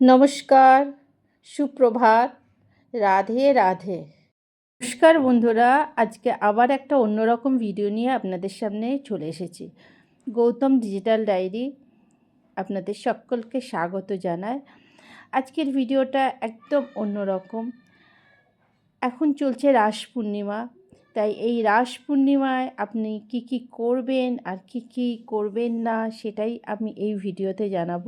নমস্কার, সুপ্রভাত, রাধে রাধে। নমস্কার বন্ধুরা, আজকে আবার একটা অন্যরকম ভিডিও নিয়ে আপনাদের সামনে চলে এসেছি। গৌতম ডিজিটাল ডায়েরি আপনাদের সকলকে স্বাগত জানায়। আজকের ভিডিওটা একদম অন্যরকম। এখন চলছে রাস পূর্ণিমা। তাই এই রাস পূর্ণিমায় আপনি কি কি করবেন আর কি কি করবেন না সেটাই আমি এই ভিডিওতে জানাব।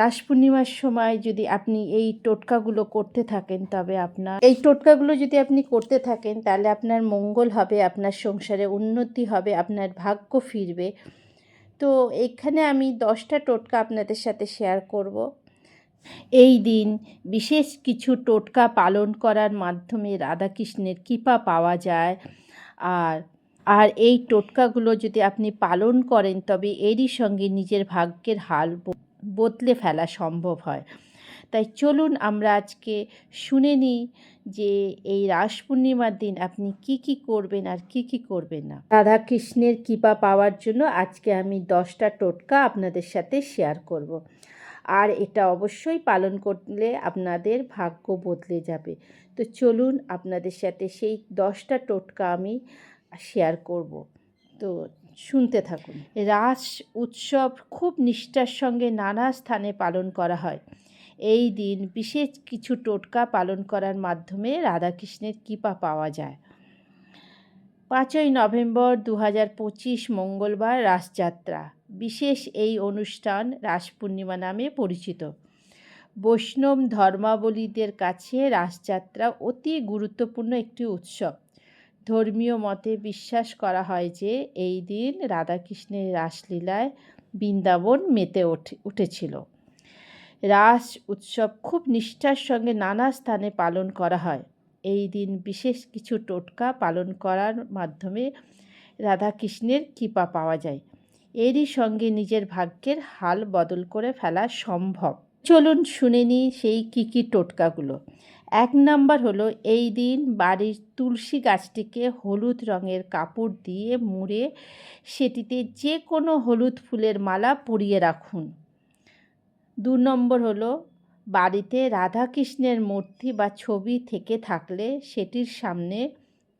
রাস পূর্ণিমার সময় যদি আপনি এই টোটকাগুলো করতে থাকেন তবে আপনার এই টোটকাগুলো যদি আপনি করতে থাকেন তাহলে আপনার মঙ্গল হবে, আপনার সংসারে উন্নতি হবে, আপনার ভাগ্য ফিরবে। তো এখানে আমি দশটা টোটকা আপনাদের সাথে শেয়ার করব। এই দিন বিশেষ কিছু টোটকা পালন করার মাধ্যমে রাধাকৃষ্ণের কৃপা পাওয়া যায়। আর আর এই টোটকাগুলো যদি আপনি পালন করেন, তবে এরই সঙ্গে নিজের ভাগ্যের হাল বদলে ফেলা সম্ভব হয় তাই চলুন আমরা আজকে শুনে নিই যে এই রাস পূর্ণিমার দিন আপনি কি কি করবেন আর কি কি করবেন না রাধাকৃষ্ণের কৃপা পাওয়ার জন্য আজকে আমি দশটা টোটকা আপনাদের সাথে শেয়ার করব। আর এটা অবশ্যই পালন করলে আপনাদের ভাগ্য বদলে যাবে। তো চলুন আপনাদের সাথে সেই দশটা টোটকা আমি শেয়ার করব। তো শুনতে থাকুন। রাস উৎসব খুব নিষ্ঠার সঙ্গে নানা স্থানে পালন করা হয়। এই দিন বিশেষ কিছু টোটকা পালন করার মাধ্যমে রাধাকৃষ্ণের কৃপা পাওয়া যায়। পাঁচই নভেম্বর দু হাজার পঁচিশ মঙ্গলবার রাসযাত্রা। বিশেষ এই অনুষ্ঠান রাস পূর্ণিমা নামে পরিচিত। বৈষ্ণব ধর্মাবলীদের কাছে রাসযাত্রা অতি গুরুত্বপূর্ণ একটি উৎসব। ধর্মীয় মতে বিশ্বাস করা হয় যে, এই দিন রাধাকৃষ্ণের রাসলীলায় বৃন্দাবন মেতে উঠেছিল। রাস উৎসব খুব নিষ্ঠার সঙ্গে নানা স্থানে পালন করা হয়। এই দিন বিশেষ কিছু টোটকা পালন করার মাধ্যমে রাধাকৃষ্ণের কৃপা পাওয়া যায়। এরই সঙ্গে নিজের ভাগ্যের হাল বদল করে ফেলা সম্ভব। চলুন শুনে নিই সেই কী কী টোটকাগুলো। এক নাম্বার হলো, এই দিন বাড়ির তুলসী গাছটিকে হলুদ রঙের কাপড় দিয়ে মুড়ে সেটিতে যে কোনো হলুদ ফুলের মালা পরিয়ে রাখুন। দু নম্বর হলো বাড়িতে রাধাকৃষ্ণের মূর্তি বা ছবি থেকে থাকলে সেটির সামনে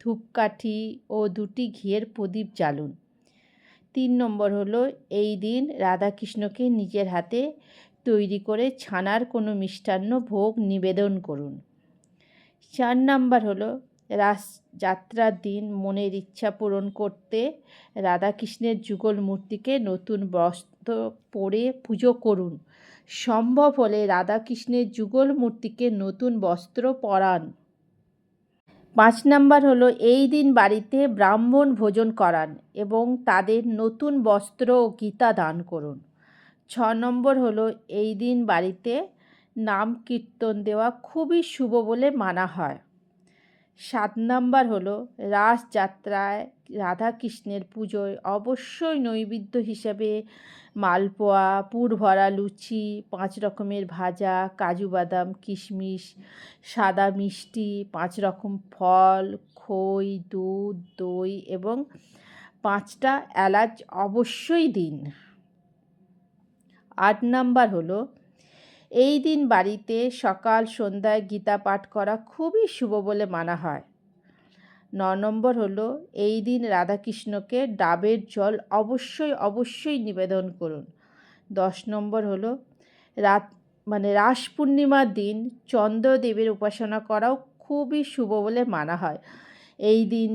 ধূপকাঠি ও দুটি ঘিয়ের প্রদীপ জ্বালুন। তিন নম্বর হলো, এই দিন রাধাকৃষ্ণকে নিজের হাতে তৈরি করে ছানার কোনো মিষ্টান্ন ভোগ নিবেদন করুন। চার নাম্বার হলো রাস যাত্রার দিন মনের ইচ্ছা পূরণ করতে রাধাকৃষ্ণের যুগল মূর্তিকে নতুন বস্ত্র পরে পুজো করুন। সম্ভব হলে রাধাকৃষ্ণের যুগল মূর্তিকে নতুন বস্ত্র পরান। পাঁচ নাম্বার হলো, এই দিন বাড়িতে ব্রাহ্মণ ভোজন করান এবং তাদের নতুন বস্ত্র ও গীতা দান করুন। ছ নম্বর হলো, এই দিন বাড়িতে নাম কীর্তন দেওয়া খুবই শুভ বলে মানা হয়। সাত নাম্বার হলো রাসযাত্রায় রাধাকৃষ্ণের পুজোয় অবশ্যই নৈবেদ্য হিসাবে মালপোয়া পুর ভরা লুচি, পাঁচ রকমের ভাজা, কাজু বাদাম, কিশমিশ, সাদা মিষ্টি, পাঁচ রকম ফল, খই, দুধ, দই এবং পাঁচটা এলাচ অবশ্যই দিন। আট নাম্বার হলো এই দিন বাড়িতে সকাল, সন্ধ্যায় গীতা পাঠ করা খুবই শুভ বলে মানা হয়। ন নম্বর হলো, এই দিন রাধাকৃষ্ণকে ডাবের জল অবশ্যই অবশ্যই নিবেদন করুন। দশ নম্বর হলো, রাত মানে রাস পূর্ণিমার দিন চন্দ্রদেবের উপাসনা করাও খুবই শুভ বলে মানা হয়। এই দিন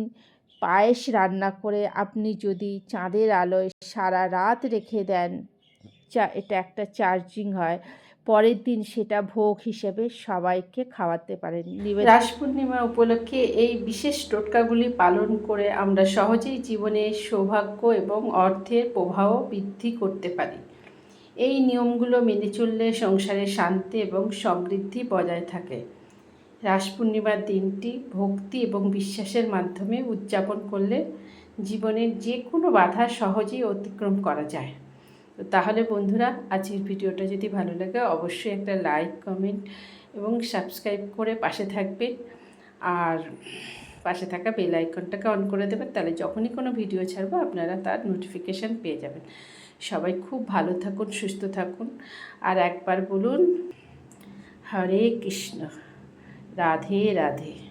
পায়েস রান্না করে আপনি যদি চাঁদের আলোয় সারা রাত রেখে দেন, চা, এটা একটা চার্জিং হয় পরের দিন সেটা ভোগ হিসেবে সবাইকে খাওয়াতে পারেন। রাস পূর্ণিমা উপলক্ষে এই বিশেষ টোটকাগুলি পালন করে আমরা সহজেই জীবনে সৌভাগ্য এবং অর্থের প্রবাহ বৃদ্ধি করতে পারি। এই নিয়মগুলো মেনে চললে সংসারে শান্তি এবং সমৃদ্ধি বজায় থাকে। রাস পূর্ণিমার দিনটি ভক্তি এবং বিশ্বাসের মাধ্যমে উদযাপন করলে জীবনের যে কোনো বাধা সহজেই অতিক্রম করা যায়। তো তাহলে বন্ধুরা, আজকের ভিডিওটা যদি ভালো লাগে, অবশ্যই একটা লাইক কমেন্ট এবং সাবস্ক্রাইব করে পাশে থাকবে। আর পাশে থাকা বেল আইকনটাকে অন করে দেবেন, তাহলে যখনই কোনো ভিডিও ছাড়বো, আপনারা তার নোটিফিকেশান পেয়ে যাবেন। সবাই খুব ভালো থাকুন, সুস্থ থাকুন। আর একবার বলুন, হরে কৃষ্ণ। রাধে রাধে।